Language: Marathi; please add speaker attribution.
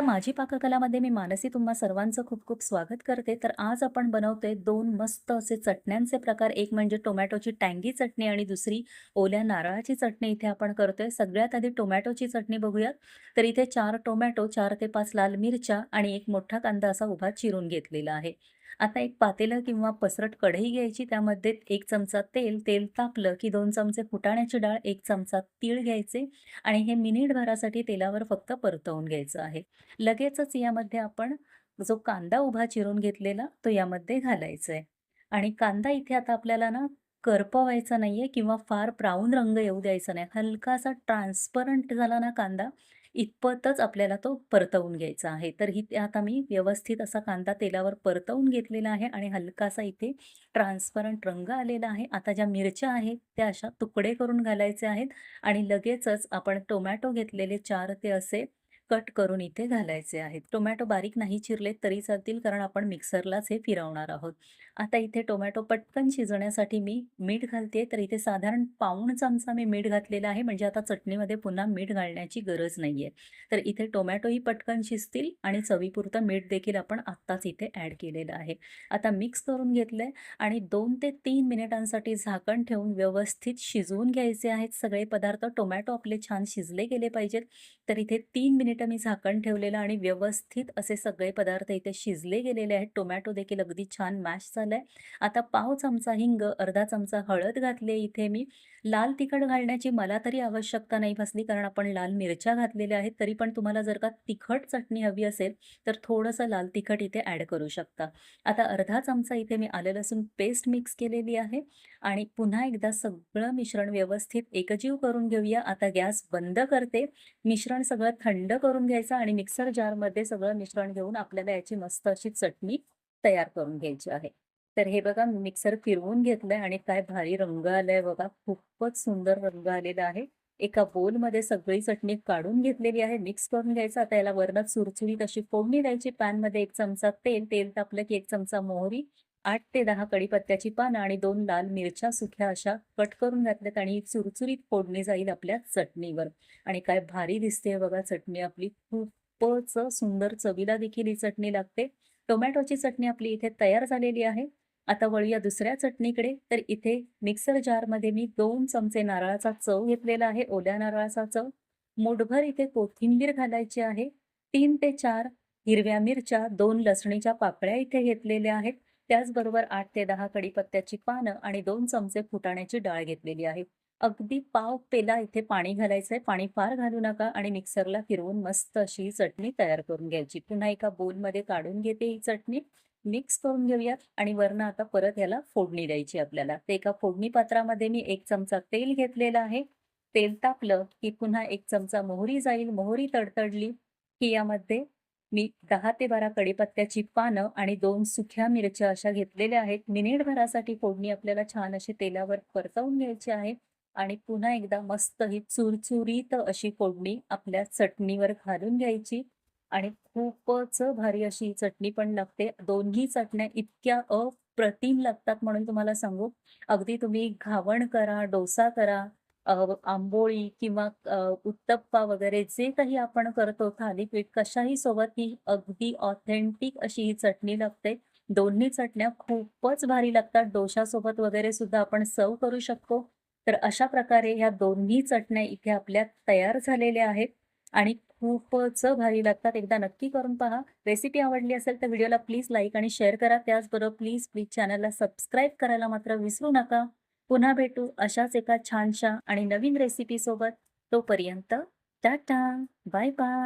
Speaker 1: नमस्कार माझी पाककलामध्ये मी मानसी तुम्हा सर्वांचं खूप खूप स्वागत करते. तर आज आपण बनवतोय दोन मस्त असे चटण्यांचे प्रकार. एक म्हणजे टोमॅटोची टँगी चटणी आणि दुसरी ओल्या नारळाची चटणी. इथे आपण करतोय. सगळ्यात आधी टोमॅटोची चटणी बघूयात. तर इथे चार टोमॅटो चार ते पाच लाल मिरच्या आणि एक मोठा कांदा असा उभा चिरून घेतलेला आहे. आता एक पातेलं किंवा पसरट कढई घ्यायची त्यामध्ये एक चमचा तेल तेल तापलं की दोन चमचे फुटाण्याची डाळ एक चमचा तीळ घ्यायचे आणि हे मिनिटभरासाठी तेलावर फक्त परतवून घ्यायचं आहे. लगेचच यामध्ये आपण जो कांदा उभा चिरून घेतलेला तो यामध्ये घालायचा आहे आणि कांदा इथे आता आपल्याला ना करपवायचा नाही आहे किंवा फार ब्राऊन रंग येऊ द्यायचा नाही. हलकासा ट्रान्सपरंट झाला ना कांदा इतपतच आपल्याला तो परतवून घ्यायचा आहे. तर ही आता मी व्यवस्थित असा कांदा तेलावर परतवून घेतलेला आहे आणि हलकासा इथे ट्रान्सपरंट रंग आलेला आहे. आता ज्या मिरच्या आहेत त्या अशा तुकडे करून घालायचे आहेत आणि लगेचच आपण टोमॅटो घेतलेले चार ते असे कट करून इथे घालायचे आहेत. टोमॅटो बारीक नाही चिरले तरी चालतील कारण आपण मिक्सरलाच हे फिरवणार आहोत. आता इथे टोमॅटो पटकन शिजण्यासाठी मी मीठ घालते तर इथे साधारण पाऊण चमचा मी मीठ घातलेला आहे. म्हणजे आता चटणीमध्ये पुन्हा मीठ घालण्याची गरज नाही आहे तर इथे टोमॅटोही पटकन शिजतील आणि चवीपुरतं मीठ देखील आपण आत्ताच इथे ॲड केलेलं आहे. आता मिक्स करून घेतलं आहे आणि दोन ते तीन मिनिटांसाठी झाकण ठेवून व्यवस्थित शिजवून घ्यायचे आहेत. सगळे पदार्थ टोमॅटो आपले छान शिजले गेले पाहिजेत. तर इथे तीन मिनिट मी झाकण ठेवलेलं आणि व्यवस्थित असे सगळे पदार्थ इथे शिजले गेलेले आहेत. टोमॅटो देखील अगदी छान मॅश झालाय. आहे आता पाव चमचा हिंग अर्धा चमचा हळद घातले इथे मी. लाल तिखट घालण्याची मला तरी आवश्यकता नाही भासली कारण आपण लाल मिरच्या घातलेल्या आहेत. तरी पण तुम्हाला जर का तिखट चटणी हवी असेल तर थोडंसं लाल तिखट इथे ॲड करू शकता. आता अर्धा चमचा इथे मी आलं लसूण पेस्ट मिक्स केलेली आहे. आणि पुन्हा एकदा सगळं मिश्रण व्यवस्थित एकजीव करून घेऊया. आता गॅस बंद करते. मिश्रण सगळं थंड करून घ्यायचं आणि मिक्सर जारमध्ये सगळं मिश्रण घेऊन आपल्याला याची मस्त अशी चटणी तयार करून घ्यायची आहे. तर हे बघा मिक्सर फिरवून घेतलंय आणि काय भारी रंग आलाय बघा. खूपच सुंदर रंग आलेला आहे. एका बोलमध्ये सगळी चटणी काढून घेतलेली आहे. मिक्स करून घ्यायचं. आता याला वरणात सुरचुरीत अशी फोडणी द्यायची. पॅनमध्ये एक चमचा तेल तेल तापलं की एक चमचा मोहरी आठ ते दहा कडीपत्त्याची पानं आणि दोन लाल मिरच्या सुख्या अशा कट करून घातल्यात आणि चुरचुरीत फोडणी जाईल आपल्या चटणीवर. आणि काय भारी दिसते बघा चटणी आपली. खूपच सुंदर चवीला देखील ही चटणी लागते. टोमॅटोची चटणी आपली इथे तयार झालेली आहे. आता वळूया दुसऱ्या चटणीकडे. तर इथे मिक्सर जारमध्ये मी दोन चमचे नारळाचा चव घेतलेला आहे. ओल्या नारळाचा चव. मुठभर इथे कोथिंबीर घालायची आहे. तीन ते चार हिरव्या मिरच्या दोन लसणीच्या पापड्या इथे घेतलेल्या आहेत. त्याचबरोबर आठ ते दहा कडीपत्त्याची पानं आणि दोन चमचे फुटाण्याची डाळ घेतलेली आहे. अगदी पाव पेला इथे पाणी घालायचंय. पाणी फार घालू नका आणि मिक्सरला फिरवून मस्त अशी ही चटणी तयार करून घ्यायची. पुन्हा एका बोलमध्ये काढून घेते ही चटणी. मिक्स करून घेऊयात आणि वरनं आता परत ह्याला फोडणी द्यायची आपल्याला. ते एका फोडणी पात्रामध्ये मी एक चमचा तेल घेतलेला आहे. तेल तापलं की पुन्हा एक चमचा मोहरी जाईल. मोहरी तडतडली की यामध्ये मी दहा ते बारा कडीपत्त्याची पानं आणि दोन सुख्या मिरच्या अशा घेतलेल्या आहेत. मिनिटभरासाठी फोडणी आपल्याला छान अशी तेलावर परतवून घ्यायची आहे आणि पुन्हा एकदा मस्त ही चुरचुरीत अशी फोडणी आपल्या चटणीवर घालून घ्यायची आणि खूपच भारी अशी चटणी पण लागते. दोन्ही चटण्या इतक्या अप्रतिम लागतात म्हणून तुम्हाला सांगू. अगदी तुम्ही घावण करा डोसा करा आंबोळी किंवा उत्तप्पा वगैरे जे काही आपण करतो थालीपीठ कशाही सोबत ही अगदी ऑथेंटिक अशी ही चटणी लागते. दोन्ही चटण्या खूपच भारी लागतात. डोशासोबत वगैरे सुद्धा आपण सर्व करू शकतो. तर अशा प्रकारे ह्या दोन्ही चटण्या इथे आपल्या तयार झालेल्या आहेत आणि खूपच भारी लागतात. एकदा नक्की करून पहा. रेसिपी आवडली असेल तर व्हिडिओला प्लीज लाईक आणि शेअर करा. त्याचबरोबर प्लीज प्लीज चॅनलला सबस्क्राईब करायला मात्र विसरू नका. पुन्हा भेटू अशाच एका छानशा आणि नवीन रेसिपी सोबत. तोपर्यंत टाटा बाय बाय